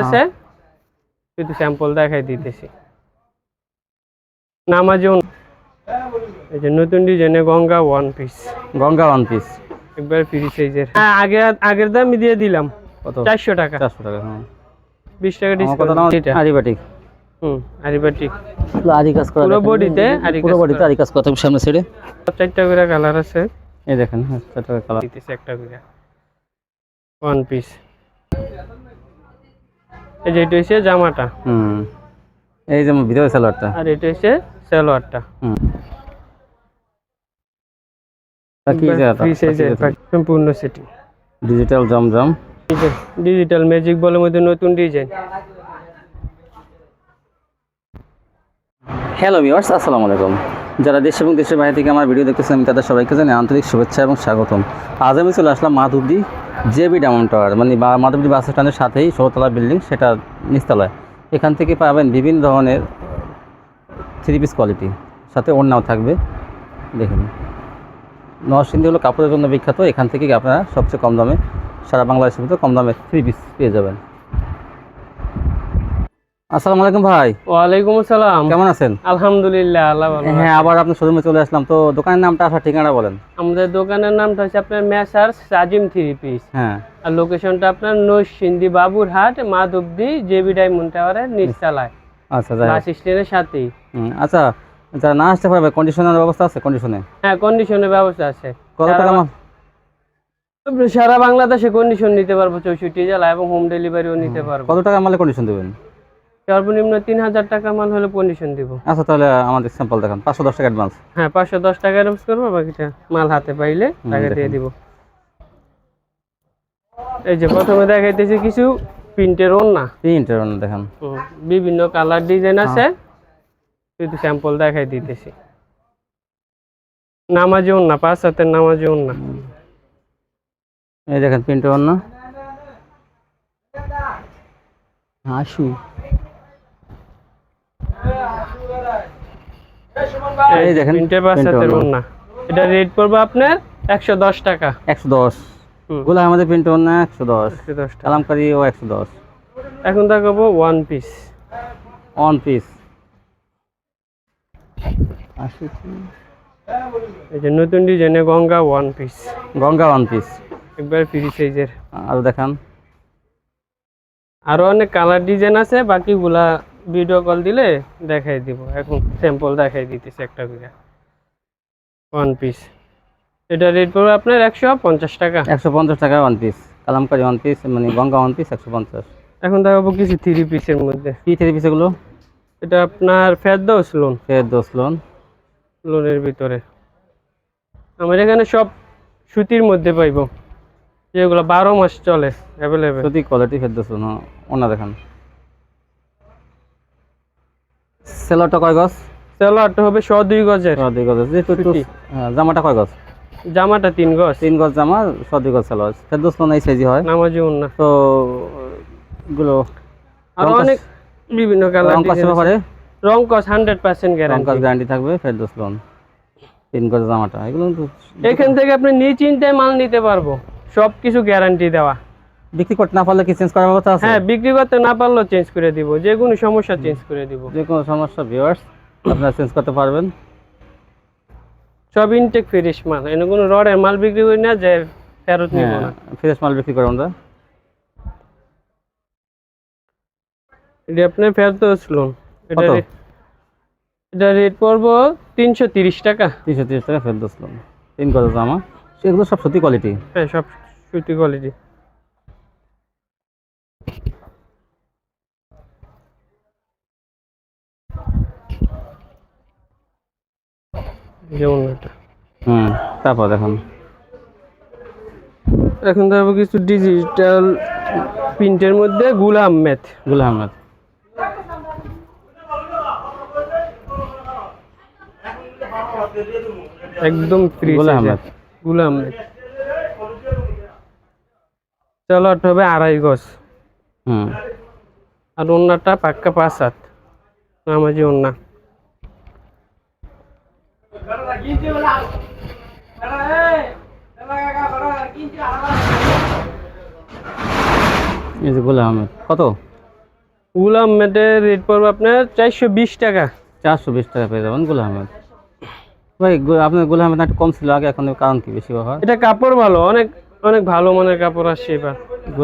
আছে? শুধু স্যাম্পল দেখাই দিতেছি। নামাজন। এই যে নতুন ডিজাইনে Ganga one piece Ganga one piece একবার ফ্রি সাইজের আগে আগের দামই দিয়ে দিলাম। কত? চারশো টাকা। চারশো টাকা হ্যাঁ। বিশ টাকা ডিসকাউন্ট এটা। আরিবাটিক হুম আরিবাটিক আরি কাজ করা পুরো দেখেন। বডিতে আরি পুরো বডিতে আরি কাজ করা। সামনে ছেড়ে চারটা করে কালার আছে। এই দেখেন হ্যাঁ চারটা কালার দিতেছে একটা করে। ওয়ান পিস এই যে এটা হচ্ছে জামাটা। হুম। এই যে ভিতরে সালোয়ারটা। আর এটা হচ্ছে সালোয়ারটা। হুম। সম্পূর্ণ সেটিং ডিজিটাল জমজম। ডিজিটাল ম্যাজিক বলের মধ্যে নতুন ডিজাইন হ্যালো ভিউয়ার্স আসসালামু আলাইকুম। যারা দেশ এবং দেশের বাইরে থেকে আমার ভিডিও দেখতেছেন, আমি তাদের সবাইকে জানাই আন্তরিক শুভেচ্ছা এবং স্বাগতম। আজ আমি চলে আসলাম মাধবদী জেবি ডায়মন্ড টাওয়ার মানে মাধবদী বাস স্ট্যান্ডের সাথেই ষোলতলা বিল্ডিং, সেটা নিচতলায়। এখান থেকে পাবেন বিভিন্ন ধরনের থ্রি পিস কোয়ালিটি সাথে ওড়নাও থাকবে। দেখুন। নরসিংদী হলো কাপড়ের জন্য বিখ্যাত, এখান থেকে আপনারা সবচেয়ে কম দামে সারা বাংলাদেশের ভিতরে কম দামে থ্রি পিস পেয়ে যাবেন। আসসালামু আলাইকুম ভাই। ওয়ালাইকুম আসসালাম। কেমন আছেন? আলহামদুলিল্লাহ আল্লাহ ভালো হ্যাঁ আবার আপনার শোরুমে চলে আসলাম। তো দোকানের নামটা আসার ঠিকানা বলেন। আমাদের দোকানের নামটা হচ্ছে আপনার মেসার সাজিম থ্রি পিস। হ্যাঁ। আর লোকেশনটা আপনার নরসিংদী বাবুরহাট মাধবদী জেবি ডায়মন্ড টাওয়ারের নিচতলায়। আচ্ছা বাস স্ট্যান্ডের সাথেই। আচ্ছা যারা না আসতে পারবে কন্ডিশনের ব্যবস্থা আছে? কন্ডিশনে হ্যাঁ কন্ডিশনের ব্যবস্থা আছে। কত টাকা সারা বাংলাদেশে কন্ডিশন নিতে পারব চৌষট্টি জেলা এবং হোম ডেলিভারিও নিতে পারব। কত টাকা মালে কন্ডিশন দেবেন? সর্বনিম্ন তিন হাজার টাকা মাল হলে কন্ডিশন দিব। আচ্ছা তাহলে আমাদের স্যাম্পল দেখান। পাঁচশো দশ টাকা অ্যাডভান্স হ্যাঁ পাঁচশো দশ টাকা অ্যাডভান্স করব বাকিটা মাল হাতে পাইলে টাকা দিয়ে দিব। এই যে প্রথমে দেখাইতেছি কিছু প্রিন্টের ওন্না তিনটে দেখান। হুম, বিভিন্ন কালার ডিজাইন আছে। শুধু স্যাম্পল দেখাই দিতেছি। নামাজি ওন্না পাঁচ হাতের নামাজি ওন্না এই দেখেন প্রিন্টে অন্য আশু এই দেখেন, print হাতের ওন্না এটা রেট পড়বে আপনার একশো দশ টাকা। একশো দশ। হুম, গুলো আমাদের প্রিন্টে অন্য একশো দশ। একশো টাকা। কালামকারি ও একশো দশ। এখন দেখাবো ওয়ান পিস অন পিস এই যে নতুন ডিজাইনে Ganga one piece Ganga one piece একবার ফ্রি সাইজের আরও দেখান। আরও অনেক কালার ডিজাইন আছে বাকিগুলা ভিডিও কল দিলে দেখাই দিব। এখন স্যাম্পল দেখাই দিতেছে একটা করে। ওয়ান পিস এটা রেট পড়বে আপনার একশো পঞ্চাশ টাকা। একশো পঞ্চাশ টাকা one piece kalamkari one piece মানে গঙ্গা ওয়ান পিস একশো পঞ্চাশ। এখন দেখাবো কিছু থ্রি পিসের মধ্যে। কি থ্রি পিস এগুলো? এটা আপনার ফেরদৌস লোন ফের দোষ লোন লোনের ভিতরে। আমার এখানে সব সুতির মধ্যে পাইবো। যেগুলো বারো মাস চলে অ্যাভেলেবেল সত্যি কোয়ালিটি ফের দোষ লোন ওনা দেখান। সেলোটা কয় গজ? আটটা হবে শ দুই গজের। ছ দুই গজ যেহেতু জামাটা কয় গজ? জামাটা তিন গজ। তিন গজ জামা ছ দুই গজ সেলো ফের দোষ লোন এই সাইজই হয়? নামাজি তো এগুলো আর অনেক বিভিন্ন কালার রং ব্যাপারে? রং কস হান্ড্রেড পার্সেন্ট গ্যারান্টি গ্যারান্টি থাকবে ফের দোষ লোন তিন গজ জামাটা। এগুলো এখান থেকে আপনি নিশ্চিন্তায় মাল নিতে পারব। সব কিছু গ্যারান্টি দেওয়া। বিক্রি করতে না পারলে কি চেঞ্জ করার ব্যবস্থা আছে? হ্যাঁ বিক্রি করতে না পারলেও চেঞ্জ করে দিব। যে কোনো সমস্যা চেঞ্জ করে দিব। যে কোনো সমস্যা ভিউয়ার্স আপনারা চেঞ্জ করতে পারবেন। সব ইনটেক ফ্রেশ মাল। এনে কোনো রডের মাল বিক্রি করি না যে ফেরত নিব হ্যাঁ না। ফ্রেশ মাল বিক্রি করে আমরা এটা আপনার ফেরত লোন এটা? এটা রেট পড়ব তিনশো তিরিশ টাকা। তিনশো তিরিশ টাকা ফেরত দোষলাম তিন গজ জামা সেগুলো সব সত্যি কোয়ালিটি হ্যাঁ সব সুতি কোয়ালিটি যেমন এটা। হুম তারপর দেখুন। এখন কিছু ডিজিটাল প্রিন্টের মধ্যে গুল আহমেদ গুল আহমেদ একদম গুল আহমেদ গুল আহমেদ চলো হবে আড়াই গজ। হুম। আর ওন্নাটা পাক্কা পাঁচ হাত। নামাজি ওন্না। এই যে গুল আহমেদ কত? গুল আহমেদের রেট পড়বে আপনার চারশো বিশ টাকা। চারশো বিশ টাকা পেয়ে যাবেন গুল আহমেদ। ভাই আপনার গুল আহমেদ একটু কম ছিল আগে এখন কারণ কি বেশি ব্যবহার এটা কাপড় ভালো অনেক অনেক ভালো মানের কাপড় আসছে এবার।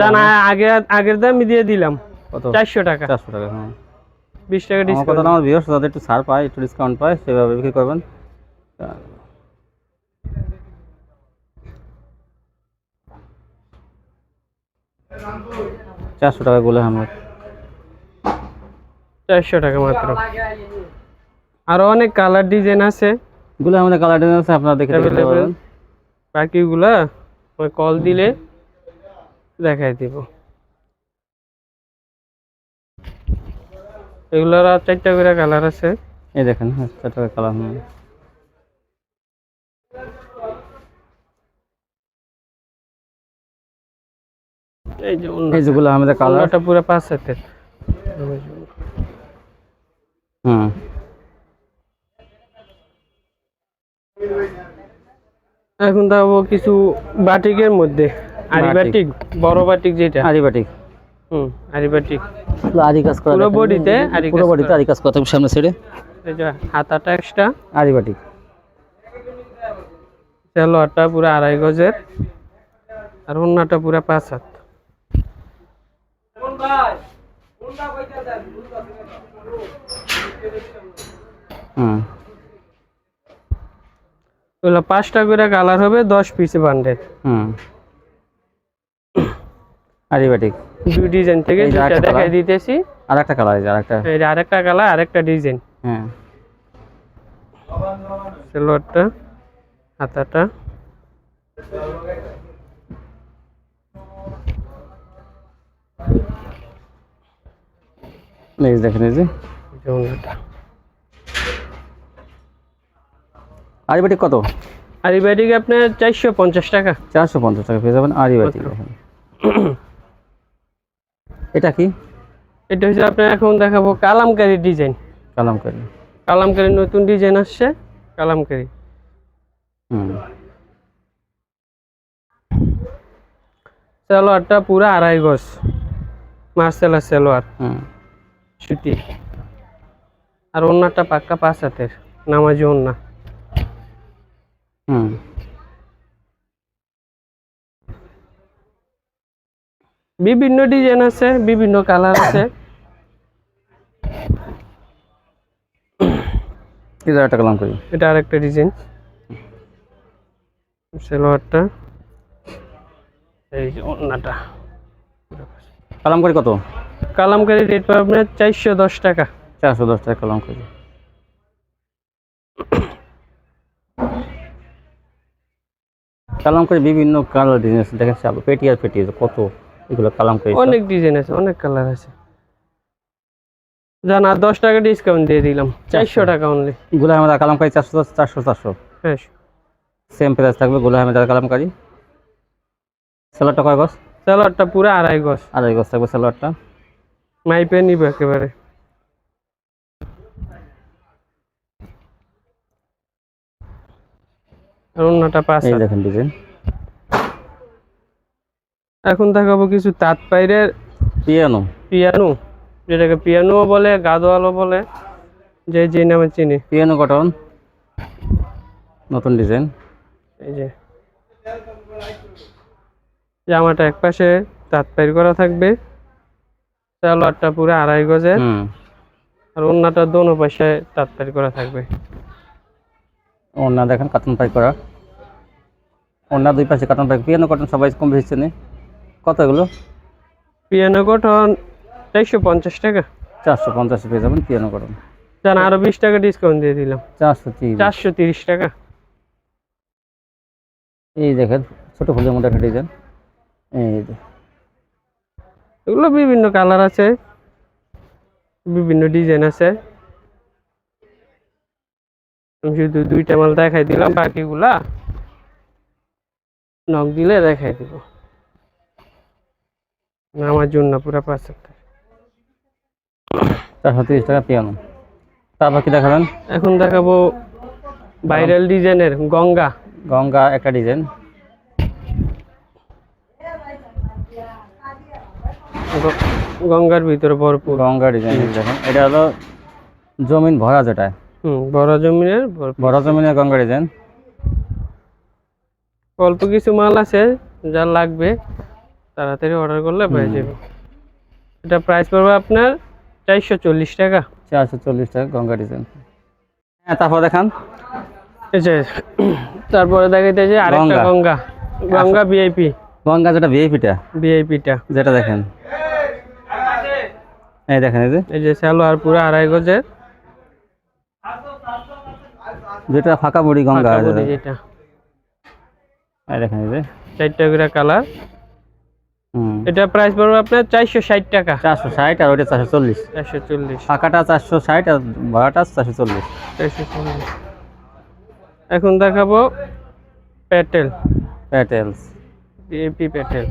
জানা আগে আগের দামই দিয়ে দিলাম। কত? চারশো টাকা। চারশো টাকা হ্যাঁ। বিশ টাকা আমার ডিসকাউন্ট আমার বিয়ার্স যাদের একটু ছাড় পায় একটু ডিসকাউন্ট পায় সেভাবে বিক্রি করবেন। চারশো টাকা গুলো আহমেদ চারশো টাকা মাত্র। আরও অনেক কালার ডিজাইন আছে। গুলো আহমেদের কালার ডিজাইন আছে আপনারা দেখে বাকিগুলা কল দিলে দেখাই দিব। এগুলোর আর চারটা করে কালার আছে। এই দেখেন হ্যাঁ চার টাকা কালার হুম এই যেগুলো আহমেদের কালারটা পুরো পাঁচ হাতের। হুম এখন দেখাবো কিছু বাটিকের মধ্যে। আরি বাটিক। বাটিক বড় বাটিক যেটা। আরিবাটিক হুম আরি বাটিক। আরি কাজ করা পুরো বডিতে আরি পুরো বডিতে। আরি কাজ করা সামনে ছেড়ে এই যে হাতাটা এক্সট্রা আরিবাটিক সালোয়ারটা পুরো আড়াই গজের। আর অন্যটা পুরো পাঁচ হাত। হুম। ওগুলো পাঁচটা করে কালার হবে দশ পিসে বান্ডেল হুম। আরিবাটিক। দুই ডিজাইন থেকে দুইটা দেখাই দিতেছি। আর একটা কালার আছে আর একটা এই আরেকটা কালার আরেকটা ডিজাইন হ্যাঁ। সালোয়ারটা হাতাটা। দেখেন এই যে। এই যে অন্যটা আরিবাটিক কত? আর এই আপনার চারশো পঞ্চাশ টাকা। চারশো পঞ্চাশ টাকা পেয়ে যাবেন আরিবাটিক এটা কি? এটা হচ্ছে আপনার এখন দেখাবো কালামকারি ডিজাইন। কালামকারি। কালামকারি নতুন ডিজাইন আসছে কালামকারি। সালোয়ারটা পুরো আড়াই গজ। মার্সেলার সালোয়ার। হুম। সুতি। আর অন্যটা পাক্কা পাঁচ হাতের। নামাজি অন্য হুম। বিভিন্ন ডিজাইন আছে বিভিন্ন কালার আছে। একটা কালামকারি এটা আরেকটা ডিজাইন সালোয়ারটা। এই যে কালামকারি কত? কালামকারি রেট পাবে আপনার চারশো দশ টাকা। চারশো দশ টাকা কালামকারি কালামকারি বিভিন্ন কালার ডিজাইন আছে। দেখেন সব পেটি আর পেটি কত এগুলো কালামকারি। অনেক ডিজাইন আছে অনেক কালার আছে। জান দশ টাকা ডিসকাউন্ট দিয়ে দিলাম। চারশো। টাকা অনলি গুলা আহমেদ কালামকারি চারশো চারশো চারশো। হ্যাঁ সেম প্রাইস থাকবে গুলা আহমেদ কালামকারি স্যালাডটা কয় গছ সালোয়ারটা পুরো আড়াই গজ। আড়াই গছ থাকবে স্যালাডটা মাইপে নিবে একেবারে। অন্যটা পাঁচ এই দেখেন ডিজাইন এখন দেখাবো কিছু তাঁত পাইরের পিয়ানো। পিয়ানো যেটাকে পিয়ানো বলে গাদোয়ালো বলে যে যে নামে চিনি। পিয়ানো কটন নতুন ডিজাইন এই যে। জামাটা এক পাশে তাঁত পাইর করা থাকবে সালোয়ারটা পুরো আড়াই গজের। আর অন্যটা দোনো পাশে তাঁত পাইর করা থাকবে। ওনা দেখেন কাটন পাই করা। ওনা দুই পাশে কাটন পাই পিয়ানো কটন সবাই কম বেশি চেনে। কত এগুলো? পিয়ানো গঠন চারশো পঞ্চাশ টাকা। চারশো পঞ্চাশ পেয়ে যাবেন পিয়ানো কটন জান আরও বিশ টাকা ডিসকাউন্ট দিয়ে দিলাম। চারশো তিরিশ। চারশো তিরিশ টাকা। এই দেখেন ছোট ফুলের মধ্যে একটা ডিজাইন এই এগুলো বিভিন্ন কালার আছে। বিভিন্ন ডিজাইন আছে। আমি শুধু দুইটা মাল দেখাই দিলাম বাকিগুলা নখ দিলে দেখাই দিব। আমার জন্য পুরো পাঁচ হাজার। চারশো তিরিশ টাকা পিয়ানো। তারপর কি দেখাবেন? এখন দেখাবো ভাইরাল ডিজাইনের গঙ্গা। গঙ্গা একটা ডিজাইন। গঙ্গার ভিতরে ভরপুর। গঙ্গা ডিজাইন দেখেন। এটা হলো জমিন ভরা যেটা। হুম বড় জমিনের বড় জমিনের গঙ্গা ডিজাইন অল্প কিছু মাল আছে যা লাগবে তাড়াতাড়ি অর্ডার করলে পেয়ে যাবে। এটা প্রাইস পড়বে আপনার চারশো চল্লিশ টাকা। চারশো চল্লিশ টাকা গঙ্গা ডিজাইন হ্যাঁ তারপর দেখান। এই যে তারপরে দেখাইতেছে আরেকটা গঙ্গা। গঙ্গা। গঙ্গা ভিআইপি গঙ্গা যেটা ভিআইপিটা ভিআইপিটা যেটা দেখেন। এই দেখেন এই যে। এই যে সালোয়ার পুরো আড়াই গজের। যেটা ফাঁকা বড়ি গঙ্গা যেটা। এই দেখেন এই যে চারটা করে কালার। হুম। এটা প্রাইস পড়বে আপনার চারশো ষাট টাকা। চারশো ষাট আর ওইটা চারশো চল্লিশ। চারশো চল্লিশ। ফাঁকাটা চারশো ষাট আর ভাড়াটা চারশো চল্লিশ। চারশো চল্লিশ। এখন দেখাবো প্যাটেল প্যাটেলস ভিআইপি প্যাটেল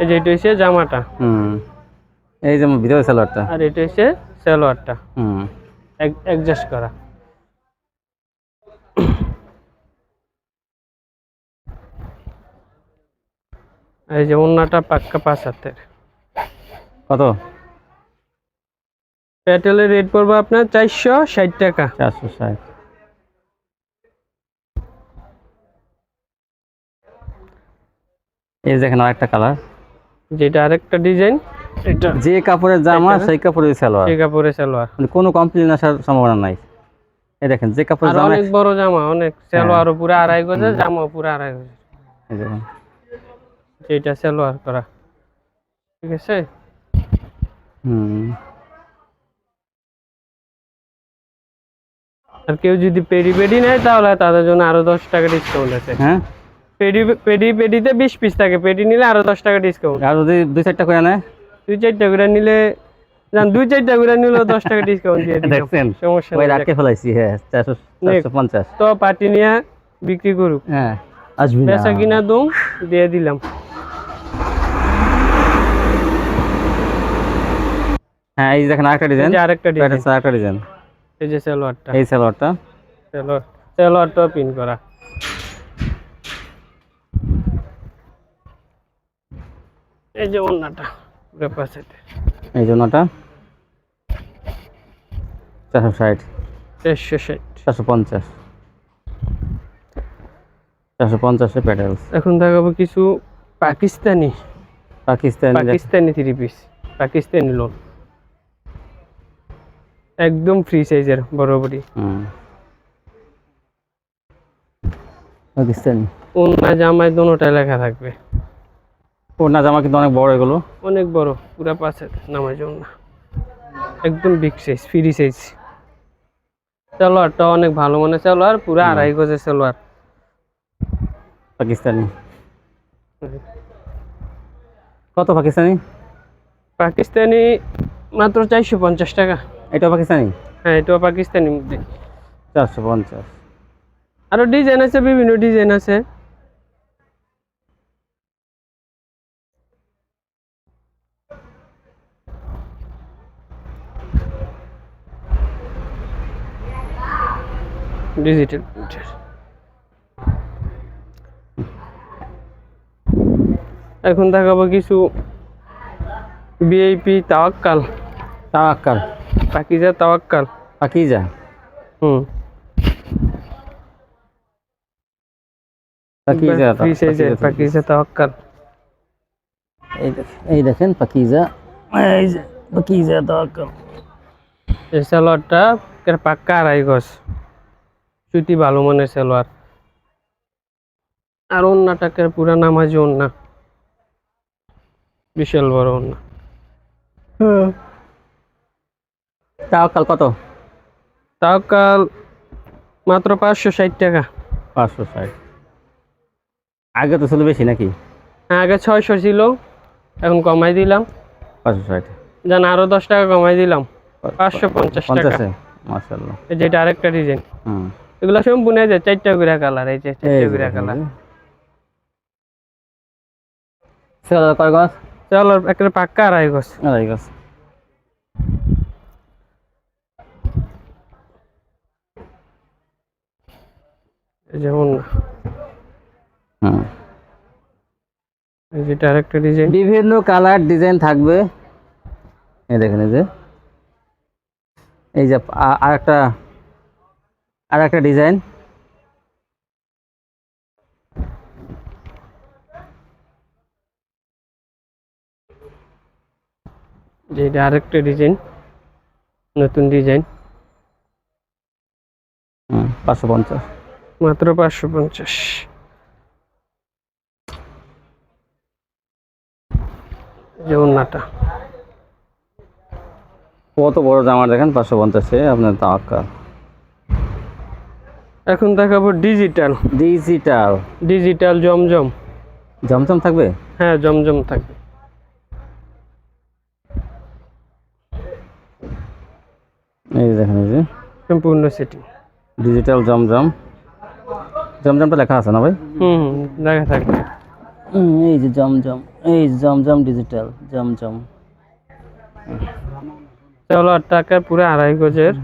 এই যে এটা হচ্ছে জামাটা। হুম। এই যে ভিতরে সালোয়ারটা। আর এটা হচ্ছে সালোয়ারটা। হুম। অ্যাডজাস্ট করা। এই যে অন্যটা পাক্কা পাঁচ হাতের। কত? প্যাটেলের রেট পড়বে আপনার চারশো ষাট টাকা। চারশো ষাট। এই দেখেন আরেকটা কালার। যেটা আরেকটা ডিজাইন। এটা। যে কাপড়ের জামা সেই কাপড়ের সালোয়ার। সেই কাপড়ে সালোয়ার। মানে কোনো কমপ্লেন আসার সম্ভাবনা নাই। এই দেখেন যে কাপড়ের জামা অনেক বড় জামা অনেক সালোয়ারও পুরো আড়াই গজের জামাও পুরো আড়াই গজের। যেটা সালোয়ার করা। ঠিক আছে? হুম। আর কেউ যদি পেডি পেডি নেয় তাহলে তাদের জন্য আরও দশ টাকা ডিসকাউন্ট আছে। হ্যাঁ? পেডি পেডি পেডিতে বিশ পিস থাকে পেডি নিলে আরও দশ টাকা ডিসকাউন্ট আর যদি দুই চারটা করে নেয়? দুই চারটা করে নিলে জান দুই চারটা করে নিলে দশ টাকা ডিসকাউন্ট দিয়ে দেখছেন? সমস্যা ওই রাখতে ফেলাইছি হ্যাঁ চারশো পঞ্চাশ। তো পার্টি নিয়ে বিক্রি করুক। হ্যাঁ আসবি বেচা কিনা দম দিয়ে দিলাম। হ্যাঁ এই যে দেখেন আরেকটা ডিজাইন যে আরেকটা ডিজাইন আরেকটা ডিজাইন এই যে সালোয়ারটা। এই সালোয়ারটা। সালোয়ার সালোয়ারটাও পিন করা। এই যে অন্যটা পুরো পাশে এই ষাট। চারশো ষাট। চারশো পঞ্চাশ। চারশো পঞ্চাশে প্যাডেলস এখন দেখাবো কিছু Pakistani. Pakistani Pakistani three piece Pakistani lawn একদম ফ্রি সাইজের বরাবরই। হুম। পাকিস্তানি। অন্য জামায় দোনোটায় লেখা থাকবে। ওড়না জামা কিন্তু অনেক বড় এগুলো। অনেক বড় পুরা পাশে নামার জন্য। একদম বিগ সাইজ ফ্রি সাইজ সালোয়ারটা অনেক ভালো মানে সালোয়ার পুরা আড়াই গজের সালোয়ার। পাকিস্তানি। কত পাকিস্তানি? পাকিস্তানি মাত্র চারশো পঞ্চাশ টাকা। এটা পাকিস্তানি? হ্যাঁ এটাও পাকিস্তানি মধ্যে চারশো পঞ্চাশ। আরও ডিজাইন আছে বিভিন্ন ডিজাইন আছে। ডিজিটাল প্রিন্টার এখন দেখাবো কিছু বিআইপি তাওয়াক্কাল। তাওয়াক্কাল। পাকিজা তাওয়াক্কাল। পাকিজা? হুম। পাকিজা পাকিজা তাওয়াক্কাল। এই দেখেন পাকিজা। এই যে পাকিজা তাওয়াক্কাল। এই সালোয়ারটা পাক্কা আড়াই গজ। সুতি ভালো মানের সালোয়ার। আর অন্যটাকে পুরা নামাজি অন্য বিশাল বড় অন্য তাওয়াক্কাল কত? তাও কাল মাত্র পাঁচশো ষাট টাকা। পাঁচশো ষাট। আগে তো ছিল বেশি নাকি? আগে ছয়শো ছিল এখন কমাই দিলাম। পাঁচশো ষাট। জান আরও দশ টাকা কমাই দিলাম। পাঁচশো পঞ্চাশ টাকা। মাসাল্লাহ এই যে এটা আরেকটা ডিজাইন হুম। এগুলো সম্পূর্ণ এই যে চারটা করে কালার এই যে চারটা করে কালার এই। কয় গাছ চলো একটা পাক্কা আড়াই গজ। আড়াই গাছ যেমন এই যেটা আরেকটা ডিজাইন বিভিন্ন কালার ডিজাইন থাকবে। এই দেখেন এই যে। এই যে আর একটা আর একটা ডিজাইন যে এটা আরেকটা ডিজাইন নতুন ডিজাইন পাঁচশো পঞ্চাশ। মাত্র পাঁচশো পঞ্চাশ। যে কত বড় জামা দেখেন? পাঁচশো পঞ্চাশে আপনার তাওয়াক্কা এখন দেখাবো ডিজিটাল। ডিজিটাল। ডিজিটাল জমজম। জমজম থাকবে? হ্যাঁ জমজম থাকবে। এই দেখেন এই যে। সম্পূর্ণ সেটিং। ডিজিটাল জমজম। জমজমটা লেখা আছে না ভাই? হুম হুম, দেখা থাকবে। এই যে জমজম এই জমজম ডিজিটাল জমজম। চলো টাকা পুরো আড়াই গজের।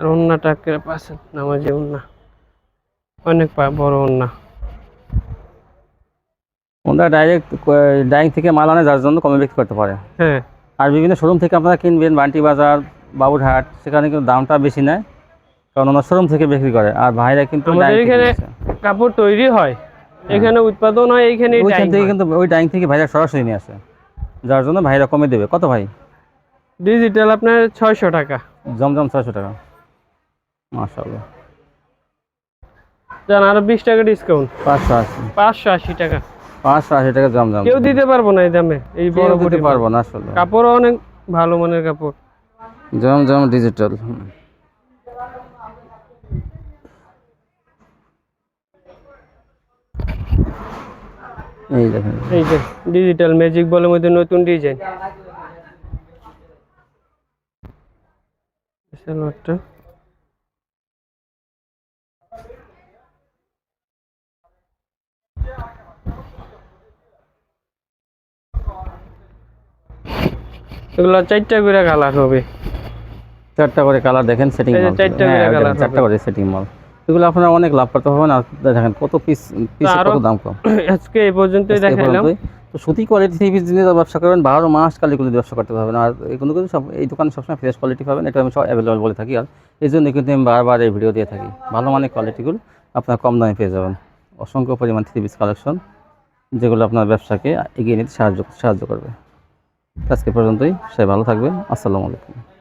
আর অন্য টাকা পাশে নামাজে অন্য অনেক বড় অন্য ওনারা ডাইরেক্ট ডাইং থেকে মাল আনে যার জন্য কমে বিক্রি করতে পারে। হ্যাঁ। আর বিভিন্ন শোরুম থেকে আপনারা কিনবেন বান্টি বাজার বাবুরহাট সেখানে কিন্তু দামটা বেশি নেয়। কারণ ওনার শোরুম থেকে বিক্রি করে। আর ভাইরা কিন্তু আমাদের এখানে কাপড় তৈরি হয়। এখানে উৎপাদন হয় এইখানে ওইখান থেকে কিন্তু ওই ডাইং থেকে ভাইরা সরাসরি নিয়ে আসে। যার জন্য ভাইরা কমে দেবে। কত ভাই? ডিজিটাল আপনার ছয়শো টাকা। জমজম ছয়শো টাকা। জান আরও বিশ টাকা ডিসকাউন্ট পাঁচশো আশি। পাঁচশো আশি টাকা। পাঁচশো আশি টাকা জমজম। কেউ দিতে পারব না এই দামে। এই বড় দিতে পারব না আসলে। কাপড়ও অনেক ভালো মানের কাপড়। জমজম ডিজিটাল এই দেখেন। এই যে ডিজিটাল ম্যাজিক বলের মধ্যে নতুন ডিজাইন সালোয়ারটা এগুলো চারটা করে কালার হবে। চারটা করে কালার দেখেন সেটিং এই চারটা হ্যাঁ, করে colour চারটা করে সেটিং মাল এগুলো আপনারা অনেক লাভ করতে পারবেন আর দেখেন কত পিস পিস কত দাম কম। আজকে এই পর্যন্তই পর্যন্তই। তো সুতি কোয়ালিটি থ্রি পিস দিয়ে ব্যবসা করবেন বারো মাস কালিগুলো দিয়ে ব্যবসা করতে পারবেন আর এগুলো কিন্তু সব এই দোকানে সবসময় ফ্রেশ কোয়ালিটি পাবেন এটা আমি সব অ্যাভেলেবল বলে থাকি আর এই জন্য কিন্তু আমি বারবার এই ভিডিও দিয়ে থাকি। ভালো মানের কোয়ালিটিগুলো আপনার কম দামে পেয়ে যাবেন। অসংখ্য পরিমাণ থ্রি পিস কালেকশন যেগুলো আপনার ব্যবসাকে এগিয়ে নিতে সাহায্য সাহায্য করবে। আজকে পর্যন্তই সবাই ভালো থাকবেন আসসালামু আলাইকুম।